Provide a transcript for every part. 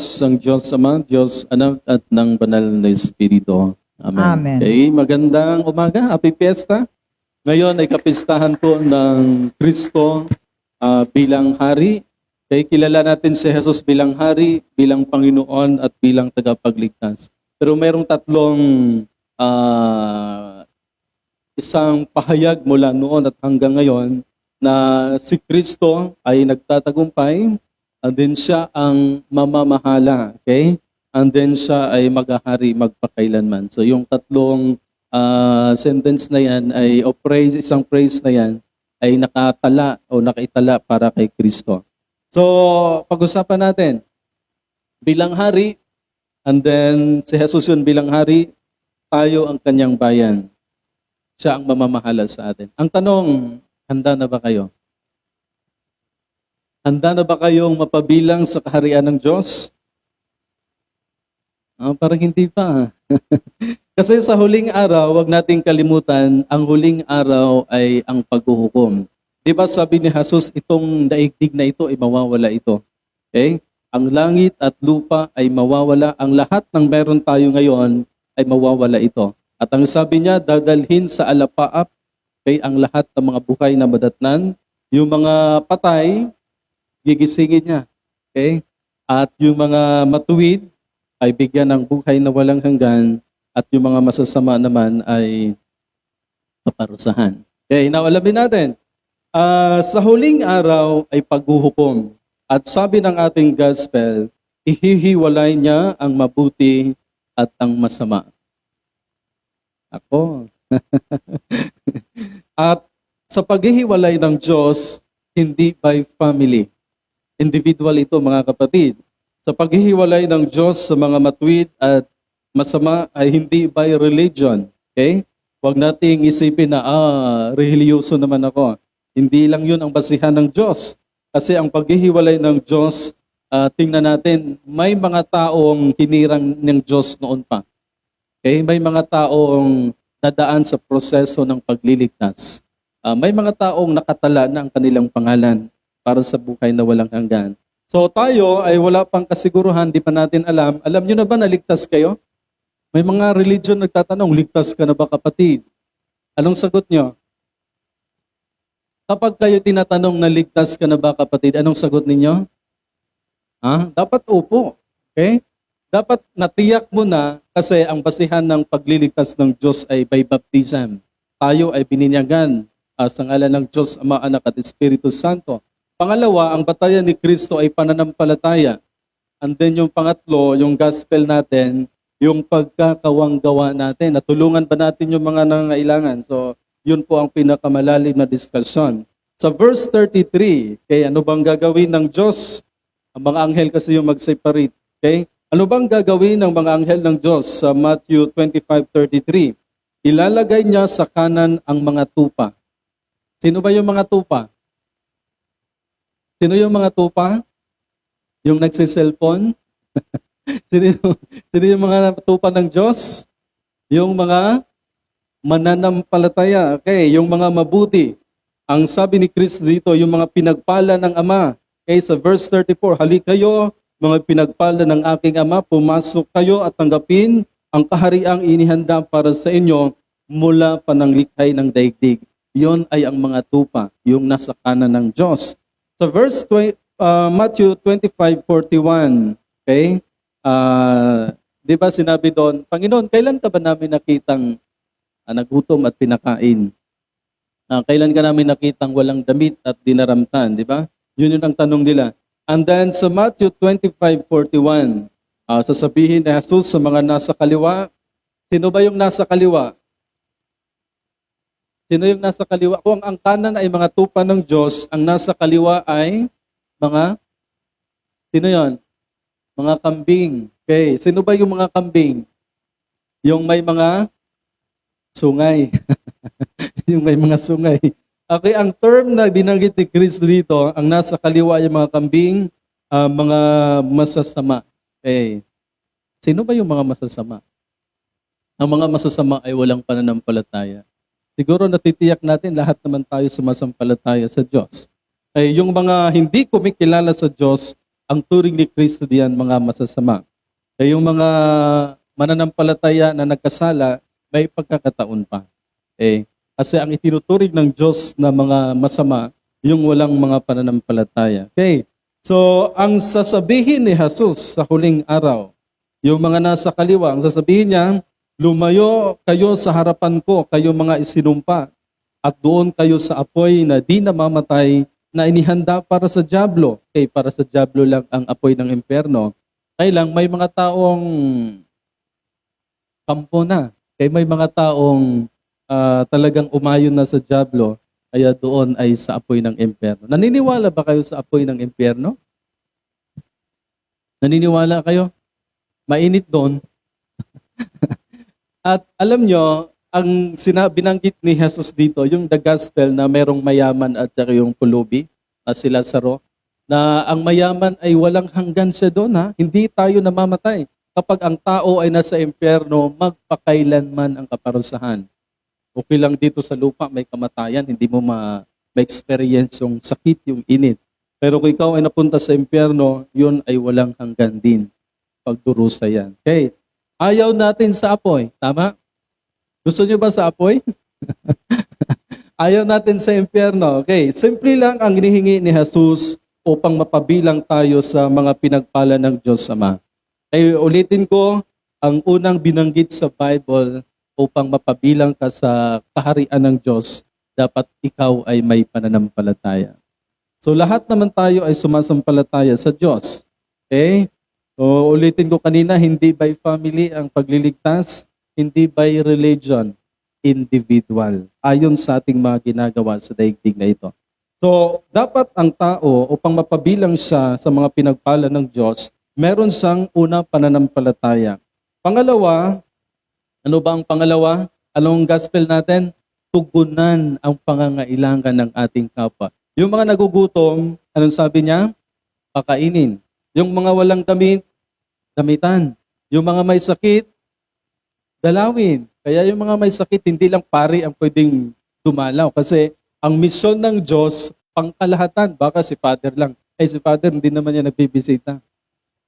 Diyos, ang Diyos Ama, Diyos Anak at ng Banal na Espiritu. Amen. Amen. Okay, magandang umaga, happy fiesta. Ngayon ay kapistahan po ng Kristo ah, bilang Hari. Kaya kilala natin si Jesus bilang Hari, bilang Panginoon at bilang tagapagligtas. Pero mayroong tatlong ah, isang pahayag mula noon at hanggang ngayon na si Kristo ay nagtatagumpay and then siya ang mamamahala. Okay? And then siya ay maghahari magpakailanman. So yung tatlong ah, sentence na yan ay o praise, isang praise na yan ay nakatala o nakaitala para kay Kristo. So, pag-usapan natin, bilang hari, and then si Jesus yun bilang hari, tayo ang kanyang bayan. Siya ang mamamahala sa atin. Ang tanong, handa na ba kayo? Handa na ba kayong mapabilang sa kaharian ng Diyos? Ah, parang hindi pa. Kasi sa huling araw, wag nating kalimutan, ang huling araw ay ang paghuhukom. Di ba sabi ni Jesus, itong daigdig na ito ay mawawala ito. Okay? Ang langit at lupa ay mawawala. Ang lahat ng meron tayo ngayon ay mawawala ito. At ang sabi niya, dadalhin sa alapaap kay ang lahat ng mga buhay na madatnan. Yung mga patay, gigisingin niya. Okay? At yung mga matuwid ay bigyan ng buhay na walang hanggan at yung mga masasama naman ay paparusahan. Okay, now alamin natin. Ah, sa huling araw ay paghuhukom. At sabi ng ating gospel, ihihiwalay niya ang mabuti at ang masama. Ako. at sa paghihiwalay ng Diyos, hindi by family. Individual ito mga kapatid. Sa paghihiwalay ng Diyos sa mga matuwid at masama ay hindi by religion. Okay? Huwag nating isipin na, ah, religyoso naman ako. Hindi lang yun ang basihan ng Diyos. Kasi ang paghihiwalay ng Diyos, ah, tingnan natin, may mga taong hinirang ng Diyos noon pa. Okay? May mga taong dadaan sa proseso ng pagliligtas. Ah, may mga taong nakatala na ang kanilang pangalan para sa buhay na walang hanggan. So tayo ay wala pang kasiguruhan, di pa natin alam. Alam nyo na ba na ligtas kayo? May mga religion nagtatanong, ligtas ka na ba kapatid? Anong sagot nyo? Kapag kayo tinatanong na ligtas ka na ba kapatid, anong sagot ninyo? Ha? Dapat upo. Okay? Dapat natiyak mo na kasi ang basihan ng pagliligtas ng Diyos ay by baptism. Tayo ay bininyagan ah, sa ngalan ng Diyos, Ama, Anak at Espiritu Santo. Pangalawa, ang batayan ni Kristo ay pananampalataya. And then yung pangatlo, yung gospel natin, yung pagkakawanggawa natin. Natulungan ba natin yung mga nangailangan? So, yun po ang pinakamalalim na diskusyon. Sa verse 33, okay, ano bang gagawin ng Diyos? Ang mga anghel kasi yung mag-separate. Okay? Ano bang gagawin ng mga anghel ng Diyos sa Matthew 25:33? Ilalagay niya sa kanan ang mga tupa. Sino ba yung mga tupa? Sino yung mga tupa? Yung nagsiselfon? sino, yung, sino yung mga tupa ng Diyos? Yung mga mananampalataya. Okay, yung mga mabuti. Ang sabi ni Chris dito, yung mga pinagpala ng Ama. Okay, sa verse 34, Halik kayo, mga pinagpala ng aking Ama, pumasok kayo at tanggapin ang kahariang inihanda para sa inyo mula pa ng likhay ng daigdig. Yon ay ang mga tupa, yung nasa kanan ng Diyos. Sa verse 20, uh, Matthew 25:41, okay? Ah, 'di ba sinabi doon, Panginoon, kailan ka ba namin nakitang ah, nagutom at pinakain? Ah, kailan ka namin nakitang walang damit at dinaramtan, 'di ba? Yun yun ang tanong nila. And then sa Matthew 25:41, ah, sasabihin ni Jesus sa mga nasa kaliwa, sino ba yung nasa kaliwa? Sino yung nasa kaliwa? Kung ang kanan ay mga tupa ng Diyos, ang nasa kaliwa ay mga, sino yon? Mga kambing. Okay, sino ba yung mga kambing? Yung may mga sungay. yung may mga sungay. Okay, ang term na binanggit ni Chris dito, ang nasa kaliwa yung mga kambing, ah, mga masasama. Okay. Sino ba yung mga masasama? Ang mga masasama ay walang pananampalataya. Siguro natitiyak natin lahat naman tayo sumasampalataya sa Diyos. Ay yung mga hindi kumikilala sa Diyos ang turing ni Kristo diyan mga masasama. Kaya yung mga mananampalataya na nagkasala, may pagkakataon pa. Eh, kasi ang itinuturing ng Diyos na mga masama, yung walang mga pananampalataya. Okay. So, ang sasabihin ni Jesus sa huling araw, yung mga nasa kaliwa, ang sasabihin niya, lumayo kayo sa harapan ko, kayo mga isinumpa, at doon kayo sa apoy na di namamatay na inihanda para sa Diablo. Okay, para sa Diablo lang ang apoy ng impyerno. Kaya lang, may mga taong kampo na. Kaya may mga taong ah, talagang umayon na sa Diablo, kaya doon ay sa apoy ng impyerno. Naniniwala ba kayo sa apoy ng impyerno? Naniniwala kayo? Mainit doon. At alam nyo, ang sinabi binanggit ni Jesus dito, yung the gospel na merong mayaman at saka yung pulubi, na si Lazaro, na ang mayaman ay walang hanggan siya doon ha. Hindi tayo namamatay. Kapag ang tao ay nasa impyerno, magpakailanman ang kaparusahan. Okay lang dito sa lupa, may kamatayan, hindi mo ma- ma-experience yung sakit, yung init. Pero kung ikaw ay napunta sa impyerno, yun ay walang hanggan din. Pagdurusa yan. Okay. Ayaw natin sa apoy. Tama? Gusto nyo ba sa apoy? Ayaw natin sa impyerno. Okay. Simple lang ang hinihingi ni Jesus upang mapabilang tayo sa mga pinagpala ng Diyos Ama. Ay ulitin ko, ang unang binanggit sa Bible upang mapabilang ka sa kaharian ng Diyos, dapat ikaw ay may pananampalataya. So lahat naman tayo ay sumasampalataya sa Diyos. Okay? So ulitin ko kanina, hindi by family ang pagliligtas, hindi by religion, individual. Ayon sa ating mga ginagawa sa daigdig na ito. So, dapat ang tao, upang mapabilang siya sa mga pinagpala ng Diyos, meron siyang una pananampalataya. Pangalawa, ano ba ang pangalawa? Anong gospel natin? Tugunan ang pangangailangan ng ating kapwa. Yung mga nagugutom, anong sabi niya? Pakainin. Yung mga walang damit, damitan. Yung mga may sakit, dalawin. Kaya yung mga may sakit, hindi lang pari ang pwedeng dumalaw. Kasi ang misyon ng Diyos, pangkalahatan. Baka si Father lang. Eh si Father, hindi naman niya nagbibisita.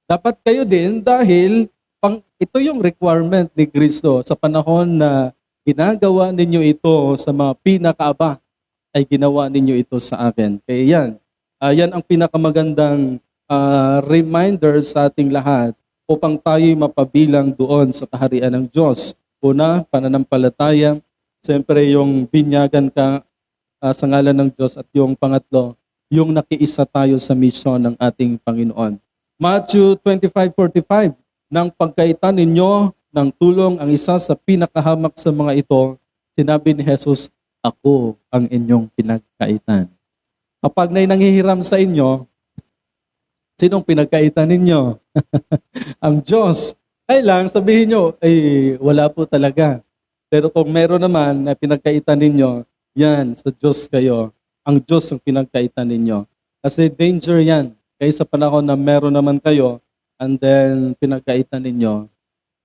Dapat kayo din dahil pang, ito yung requirement ni Kristo sa panahon na ginagawa ninyo ito sa mga pinakaaba ay ginawa ninyo ito sa akin. Kaya yan, ah, yan ang pinakamagandang ah, reminder sa ating lahat upang tayo mapabilang doon sa kaharian ng Diyos. Una, pananampalataya. Siyempre, yung binyagan ka ah, sa ngalan ng Diyos. At yung pangatlo, yung nakiisa tayo sa misyon ng ating Panginoon. Matthew 25:45 Nang pagkaitan ninyo ng tulong ang isa sa pinakahamak sa mga ito, sinabi ni Jesus, Ako ang inyong pinagkaitan. Kapag na'y nanghihiram sa inyo, sinong pinagkaitan ninyo? ang Diyos. Ay lang, sabihin nyo, ay wala po talaga. Pero kung meron naman na pinagkaitan ninyo, yan, sa Diyos kayo. Ang Diyos ang pinagkaitan ninyo. Kasi danger yan. Kaya sa panahon na meron naman kayo, and then pinagkaitan ninyo,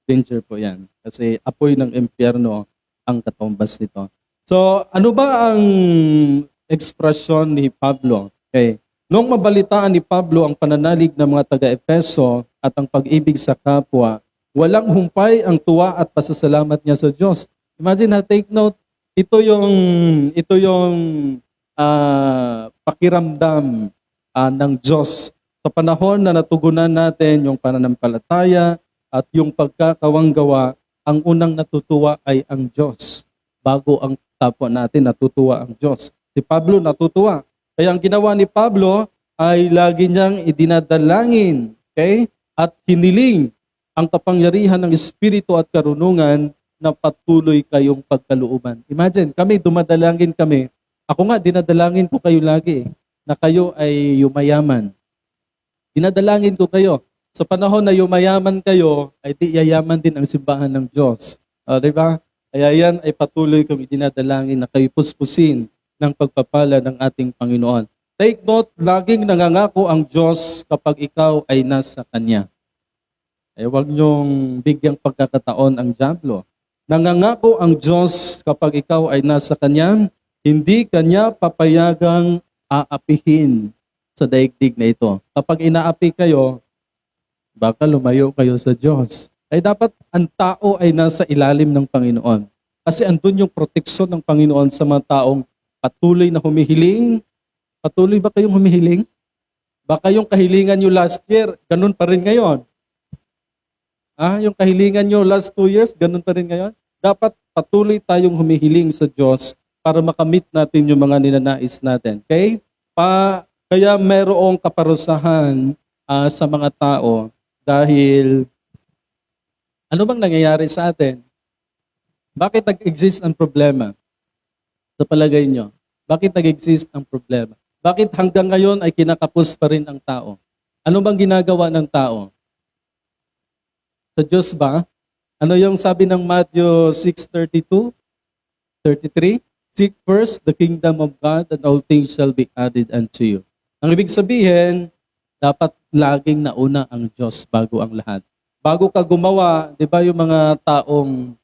danger po yan. Kasi apoy ng impyerno ang katumbas nito. So, ano ba ang ekspresyon ni Pablo? Okay. Nung mabalitaan ni Pablo ang pananalig ng mga taga-Efeso at ang pag-ibig sa kapwa, walang humpay ang tuwa at pasasalamat niya sa Diyos. Imagine ha, take note, ito yung ito yung ah, pakiramdam ah, ng Diyos sa panahon na natugunan natin yung pananampalataya at yung pagkakawanggawa, ang unang natutuwa ay ang Diyos. Bago ang kapwa natin, natutuwa ang Diyos. Si Pablo natutuwa. Kaya ang ginawa ni Pablo ay lagi niyang idinadalangin, okay? At hiniling ang kapangyarihan ng Espiritu at karunungan na patuloy kayong pagkalooban. Imagine, kami, dumadalangin kami. Ako nga, dinadalangin ko kayo lagi, eh, na kayo ay yumayaman. Dinadalangin ko kayo. Sa panahon na yumayaman kayo, ay di yayaman din ang simbahan ng Diyos. O, di ba? Kaya yan ay patuloy kami dinadalangin na kayo puspusin ng pagpapala ng ating Panginoon. Take note, laging nangangako ang Diyos kapag ikaw ay nasa Kanya. Eh, huwag niyong bigyang pagkakataon ang Diablo. Nangangako ang Diyos kapag ikaw ay nasa Kanya, hindi Kanya papayagang aapihin sa daigdig na ito. Kapag inaapi kayo, baka lumayo kayo sa Diyos. Ay dapat ang tao ay nasa ilalim ng Panginoon. Kasi andun yung proteksyon ng Panginoon sa mga taong patuloy na humihiling. Patuloy ba kayong humihiling? Baka yung kahilingan nyo last year, ganun pa rin ngayon. Ah, yung kahilingan nyo last two years, ganun pa rin ngayon. Dapat patuloy tayong humihiling sa Diyos para makamit natin yung mga ninanais natin. Okay? Pa, kaya merong kaparusahan ah, sa mga tao dahil ano bang nangyayari sa atin? Bakit nag-exist ang problema? Sa palagay nyo, bakit nag-exist ang problema? Bakit hanggang ngayon ay kinakapos pa rin ang tao? Ano bang ginagawa ng tao? Sa Diyos ba? Ano yung sabi ng Matthew 6.32? 33? Seek first the kingdom of God and all things shall be added unto you. Ang ibig sabihin, dapat laging nauna ang Diyos bago ang lahat. Bago ka gumawa, 'di ba yung mga taong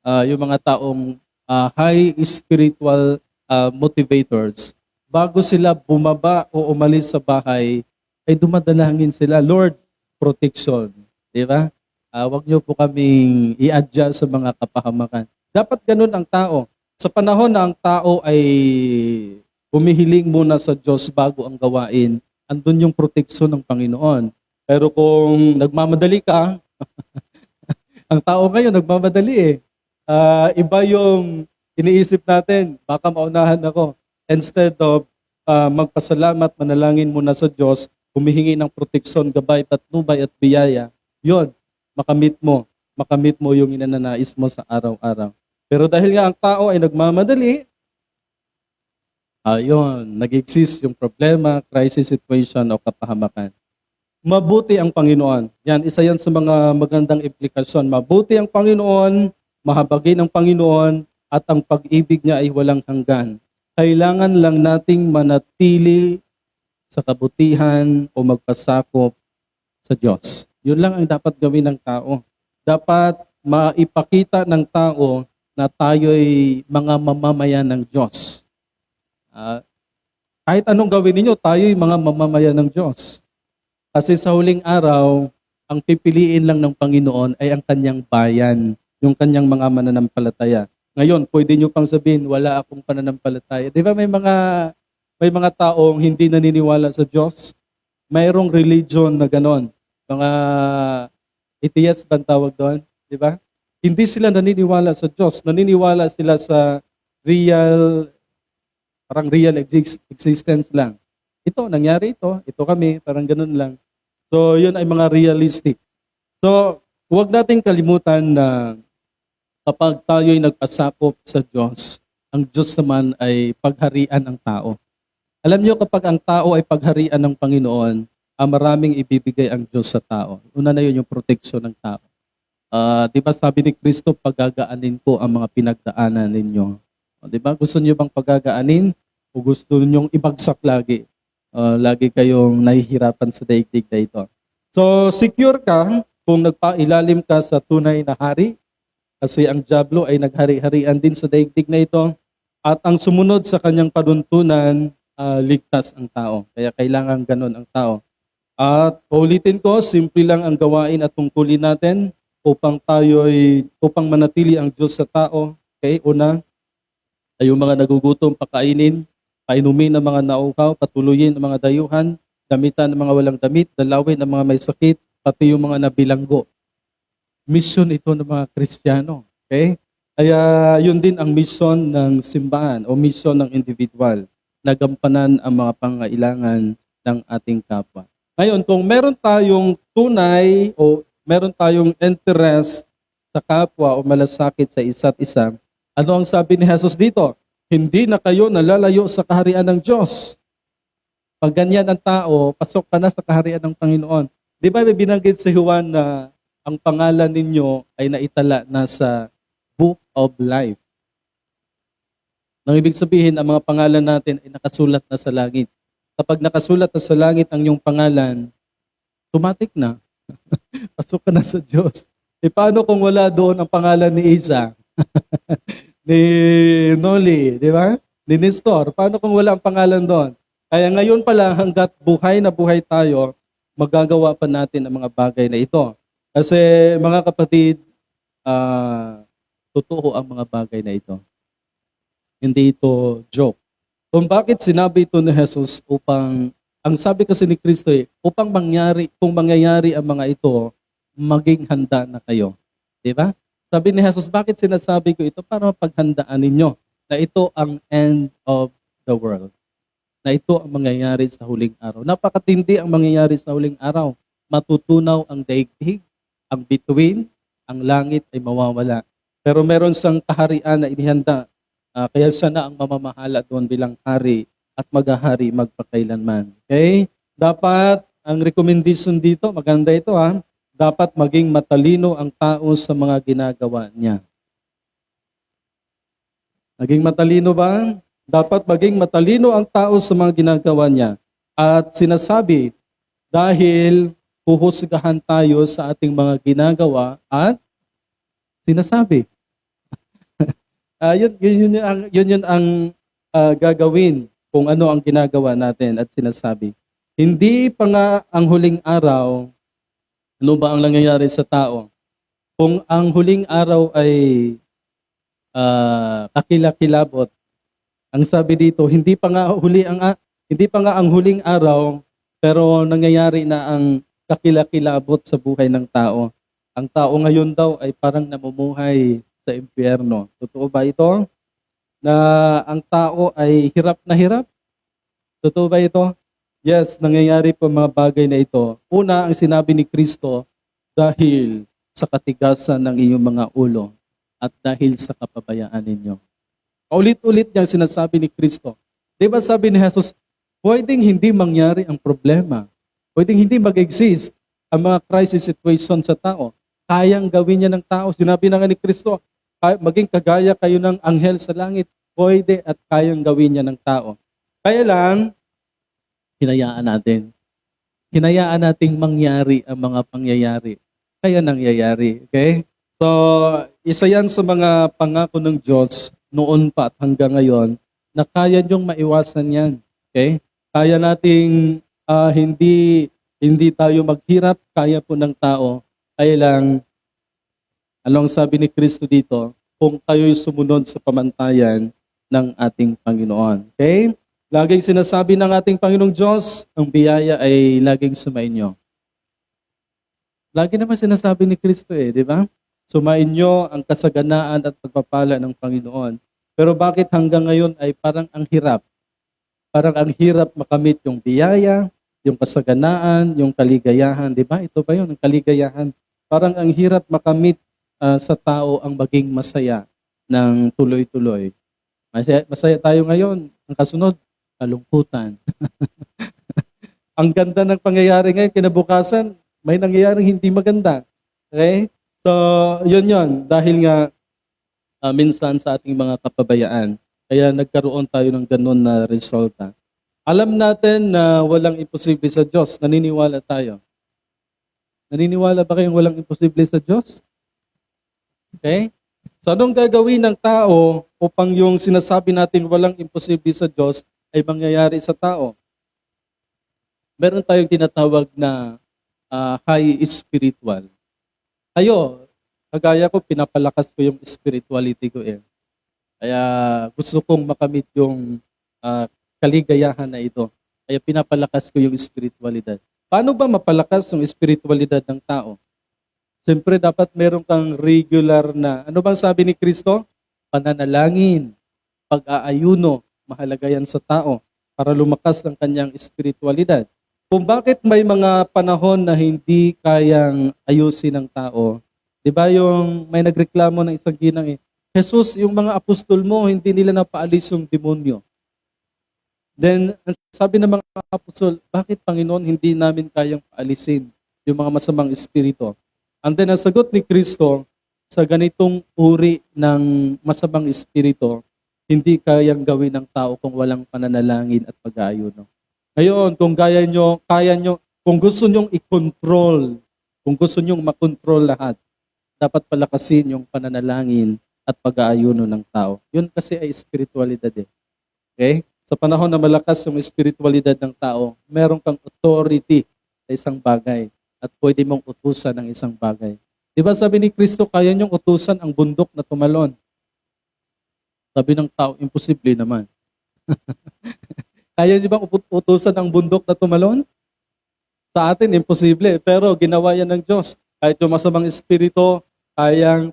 ah, yung mga taong ah, high spiritual ah, motivators, bago sila bumaba o umalis sa bahay, ay dumadalangin sila, Lord, protection. 'Di ba? Ah, wag niyo po kaming i-adjust sa mga kapahamakan. Dapat ganun ang tao. Sa panahon na ang tao ay humihiling muna sa Diyos bago ang gawain, andun yung proteksyon ng Panginoon. Pero kung nagmamadali ka, ang tao ngayon nagmamadali eh. Ah, iba yung iniisip natin, baka maunahan ako. Instead of ah, magpasalamat, manalangin muna sa Diyos, humihingi ng proteksyon, gabay, patnubay at biyaya, yon makamit mo. Makamit mo yung inananais mo sa araw-araw. Pero dahil nga ang tao ay nagmamadali, ayun, nag-exist yung problema, crisis situation o kapahamakan. Mabuti ang Panginoon. Yan, isa yan sa mga magandang implikasyon. Mabuti ang Panginoon, mahabagin ang Panginoon, at ang pag-ibig niya ay walang hanggan. Kailangan lang nating manatili sa kabutihan o magpasakop sa Diyos. Yun lang ang dapat gawin ng tao. Dapat maipakita ng tao na tayo'y mga mamamayan ng Diyos. Ah, kahit anong gawin ninyo, tayo'y mga mamamayan ng Diyos. Kasi sa huling araw, ang pipiliin lang ng Panginoon ay ang kanyang bayan, yung kanyang mga mananampalataya. Ngayon, pwede nyo pang sabihin, wala akong pananampalataya. Di ba may mga may mga taong hindi naniniwala sa Diyos? Mayroong religion na ganon. Mga atheist ba tawag doon? Di ba? Hindi sila naniniwala sa Diyos. Naniniwala sila sa real, parang real exist- existence lang. Ito, nangyari ito. Ito kami, parang ganun lang. So, yun ay mga realistic. So, huwag nating kalimutan na kapag tayo'y nagpasakop sa Diyos, ang Diyos naman ay pagharian ng tao. Alam niyo kapag ang tao ay pagharian ng Panginoon, ah, maraming ibibigay ang Diyos sa tao. Una na yun yung proteksyon ng tao. Ah, di ba sabi ni Kristo, pagagaanin ko ang mga pinagdaanan ninyo. Ah, di ba gusto niyo bang pagagaanin o gusto niyo ibagsak lagi? Ah, lagi kayong nahihirapan sa daigdig na ito. So, secure ka kung nagpailalim ka sa tunay na hari, kasi ang Diablo ay naghari-harian din sa daigdig na ito at ang sumunod sa kanyang panuntunan ah, ligtas ang tao. Kaya kailangan ganun ang tao. At ulitin ko, simple lang ang gawain at tungkulin natin upang tayo'y upang manatili ang Diyos sa tao. Okay, una, ay mga nagugutom pakainin, painumin ng mga nauhaw, patuloyin ang mga dayuhan, gamitan ng mga walang damit, dalawin ang mga may sakit, pati yung mga nabilanggo mission ito ng mga Kristiyano. Okay? Kaya yun din ang mission ng simbahan o mission ng individual na gampanan ang mga pangailangan ng ating kapwa. Ngayon, kung meron tayong tunay o meron tayong interest sa kapwa o malasakit sa isa't isa, ano ang sabi ni Jesus dito? Hindi na kayo nalalayo sa kaharian ng Diyos. Pag ganyan ang tao, pasok ka na sa kaharian ng Panginoon. Di ba binanggit si Juan na ang pangalan ninyo ay naitala na sa Book of Life. Nang ibig sabihin, ang mga pangalan natin ay nakasulat na sa langit. Kapag nakasulat na sa langit ang iyong pangalan, automatic na. Pasok ka na sa Diyos. E paano kung wala doon ang pangalan ni Isa? ni Noli, di ba? Ni Nestor. Paano kung wala ang pangalan doon? Kaya ngayon pala, hanggat buhay na buhay tayo, magagawa pa natin ang mga bagay na ito. Kasi mga kapatid, ah, totoo ang mga bagay na ito. Hindi ito joke. Kung bakit sinabi ito ni Jesus upang, ang sabi kasi ni Kristo eh, upang mangyari, kung mangyayari ang mga ito, maging handa na kayo. Di ba? Sabi ni Jesus, bakit sinasabi ko ito? Para mapaghandaan ninyo na ito ang end of the world. Na ito ang mangyayari sa huling araw. Napakatindi ang mangyayari sa huling araw. Matutunaw ang daigdig, ang bituin, ang langit ay mawawala. Pero meron siyang kaharian na inihanda. Ah, kaya siya na ang mamamahala doon bilang hari at maghahari magpakailanman. Okay? Dapat, ang recommendation dito, maganda ito ha, dapat maging matalino ang tao sa mga ginagawa niya. Naging matalino ba? Dapat maging matalino ang tao sa mga ginagawa niya. At sinasabi, dahil huhusgahan tayo sa ating mga ginagawa at sinasabi. Ah, yun, yun, yun, ang, yun, yun ang ah, gagawin kung ano ang ginagawa natin at sinasabi. Hindi pa nga ang huling araw, ano ba ang nangyayari sa tao? Kung ang huling araw ay ah, kakilakilabot, ang sabi dito, hindi pa nga huli ang hindi pa nga ang huling araw, pero nangyayari na ang kakilakilabot sa buhay ng tao. Ang tao ngayon daw ay parang namumuhay sa impyerno. Totoo ba ito? Na ang tao ay hirap na hirap? Totoo ba ito? Yes, nangyayari po mga bagay na ito. Una, ang sinabi ni Kristo, dahil sa katigasan ng iyong mga ulo at dahil sa kapabayaan ninyo. Ulit-ulit niyang sinasabi ni Kristo. Di ba sabi ni Jesus, pwedeng hindi mangyari ang problema. Pwedeng hindi mag-exist ang mga crisis situation sa tao. Kayang gawin niya ng tao. Sinabi na nga ni Kristo, "Kay- maging kagaya kayo ng anghel sa langit, pwede at kayang gawin niya ng tao. Kaya lang, hinayaan natin. Hinayaan nating mangyari ang mga pangyayari. Kaya nangyayari. Okay? So, isa yan sa mga pangako ng Diyos noon pa at hanggang ngayon na kaya niyong maiwasan yan. Okay? Kaya nating ah, hindi hindi tayo maghirap, kaya po ng tao. Kaya lang, anong sabi ni Kristo dito? Kung kayo'y sumunod sa pamantayan ng ating Panginoon. Okay? Laging sinasabi ng ating Panginoong Diyos, ang biyaya ay laging sumainyo. Lagi naman sinasabi ni Kristo eh, di ba? Sumainyo ang kasaganaan at pagpapala ng Panginoon. Pero bakit hanggang ngayon ay parang ang hirap? Parang ang hirap makamit yung biyaya, yung kasaganaan, yung kaligayahan. Di ba? Ito ba yun, ang kaligayahan? Parang ang hirap makamit ah, sa tao ang maging masaya ng tuloy-tuloy. Masaya, masaya tayo ngayon. Ang kasunod, kalungkutan. ang ganda ng pangyayari ngayon, kinabukasan, may nangyayaring hindi maganda. Okay? So, yun yun. Dahil nga, ah, minsan sa ating mga kapabayaan, kaya nagkaroon tayo ng ganun na resulta. Alam natin na walang imposible sa Diyos. Naniniwala tayo. Naniniwala ba kayong walang imposible sa Diyos? Okay? So anong gagawin ng tao upang yung sinasabi natin walang imposible sa Diyos ay mangyayari sa tao? Meron tayong tinatawag na ah, high spiritual. Kayo, kagaya ko, pinapalakas ko yung spirituality ko eh. Kaya gusto kong makamit yung ah, kaligayahan na ito. Kaya pinapalakas ko yung spiritualidad. Paano ba mapalakas yung spiritualidad ng tao? Siyempre, dapat meron kang regular na, ano bang sabi ni Kristo? Pananalangin, pag-aayuno, mahalaga yan sa tao para lumakas ang kanyang spiritualidad. Kung bakit may mga panahon na hindi kayang ayusin ng tao, di ba yung may nagreklamo ng isang ginang eh, Jesus, yung mga apostol mo, hindi nila napaalis yung demonyo. Then, sabi ng mga apostol, bakit Panginoon hindi namin kayang paalisin yung mga masamang espiritu? And then, ang sagot ni Kristo, sa ganitong uri ng masamang espiritu, hindi kayang gawin ng tao kung walang pananalangin at pag-aayuno. Ngayon, kung kaya nyo, kaya nyo, kung gusto nyong i-control, kung gusto nyong makontrol lahat, dapat palakasin yung pananalangin at pag-aayuno ng tao. Yun kasi ay spiritualidad eh. Okay? Sa panahon na malakas yung espiritualidad ng tao, meron kang authority sa isang bagay at pwede mong utusan ng isang bagay. Di ba sabi ni Kristo, kaya niyong utusan ang bundok na tumalon. Sabi ng tao, imposible naman. kaya niyo bang utusan ang bundok na tumalon? Sa atin, imposible. Pero ginawa yan ng Diyos. Kahit yung masamang espiritu, kayang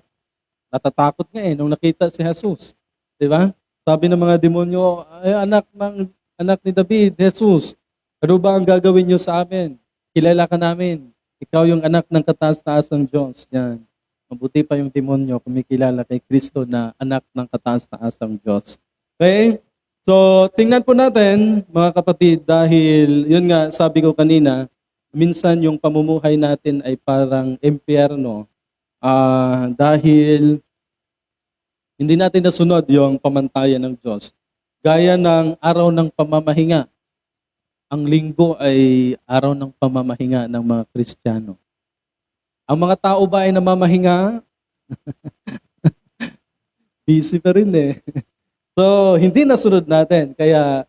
natatakot nga eh nung nakita si Jesus. Di ba? Sabi ng mga demonyo, ay anak ng anak ni David, Jesus, ano ba ang gagawin niyo sa amin? Kilala ka namin. Ikaw yung anak ng kataas-taas ng Diyos. Yan. Mabuti pa yung demonyo kumikilala kay Kristo na anak ng kataas-taas ng Diyos. Okay? So, tingnan po natin, mga kapatid, dahil, yun nga, sabi ko kanina, minsan yung pamumuhay natin ay parang impyerno ah dahil hindi natin nasunod yung pamantayan ng Diyos. Gaya ng araw ng pamamahinga. Ang linggo ay araw ng pamamahinga ng mga Kristiyano. Ang mga tao ba ay namamahinga? Busy pa rin eh. So, hindi nasunod natin. Kaya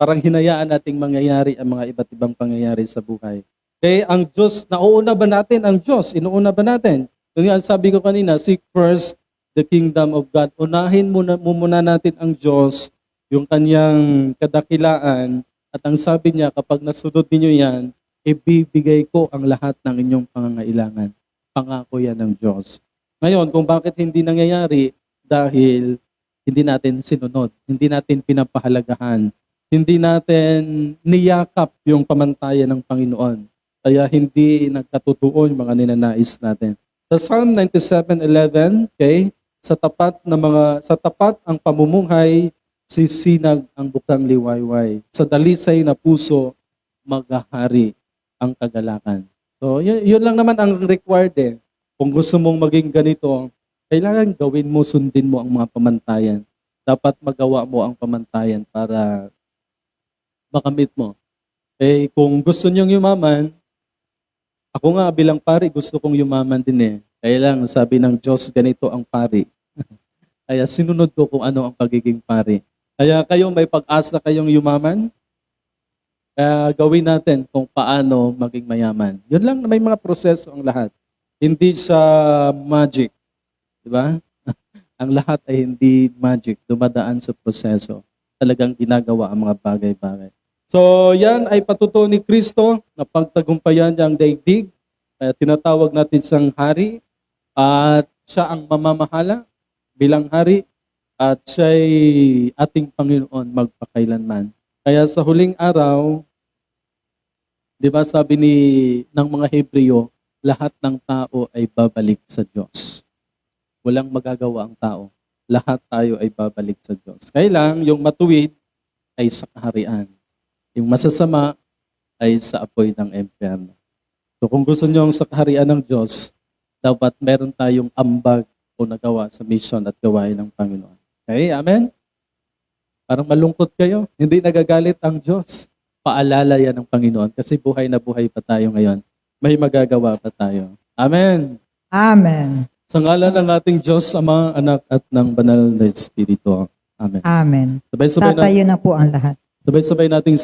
parang hinayaan nating mangyayari ang mga iba't ibang pangyayari sa buhay. Kaya ang Diyos, nauuna ba natin ang Diyos? Inuuna ba natin? Nga, sabi ko kanina, seek first the kingdom of God. Unahin muna, muna natin ang Diyos, yung kanyang kadakilaan. At ang sabi niya, kapag nasunod ninyo yan, ibibigay ko ang lahat ng inyong pangangailangan. Pangako yan ng Diyos. Ngayon, kung bakit hindi nangyayari, dahil hindi natin sinunod, hindi natin pinapahalagahan, hindi natin niyakap yung pamantayan ng Panginoon. Kaya hindi nagkatotoo yung mga ninanais natin. Sa Psalm 97:11, okay, sa tapat na mga sa tapat ang pamumuhay sisinag ang bukang liwayway. Sa dalisay na puso maghahari ang kagalakan. So, yun, yun lang naman ang required eh. Kung gusto mong maging ganito, kailangan gawin mo, sundin mo ang mga pamantayan. Dapat magawa mo ang pamantayan para makamit mo. Eh, kung gusto niyong yumaman, ako nga bilang pari, gusto kong yumaman din eh. Kaya lang, sabi ng Diyos, ganito ang pari. Kaya sinunod ko kung ano ang pagiging pari. Kaya kayo may pag-asa kayong yumaman, kaya gawin natin kung paano maging mayaman. Yun lang, may mga proseso ang lahat. Hindi siya magic. Di ba? ang lahat ay hindi magic. Dumadaan sa proseso. Talagang ginagawa ang mga bagay-bagay. So, yan ay patuto ni Kristo na pagtagumpayan niya ang daigdig. Kaya tinatawag natin siyang hari at siya ang mamamahala bilang hari at siya'y ating Panginoon magpakailanman. Kaya sa huling araw, di ba sabi ni ng mga Hebreo, lahat ng tao ay babalik sa Diyos. Walang magagawa ang tao. Lahat tayo ay babalik sa Diyos. Kailang yung matuwid ay sa kaharian. Yung masasama ay sa apoy ng impyerno. So kung gusto nyo sa kaharian ng Diyos, dapat meron tayong ambag o nagawa sa mission at gawain ng Panginoon. Okay, amen? Parang malungkot kayo. Hindi nagagalit ang Diyos. Paalala yan ng Panginoon kasi buhay na buhay pa tayo ngayon. May magagawa pa tayo. Amen. Amen. Sa ngalan ng ating Diyos, Ama, Anak at ng Banal na Espiritu. Amen. Amen. Sabay-sabay, na, Tatayo na po ang lahat. sabay-sabay nating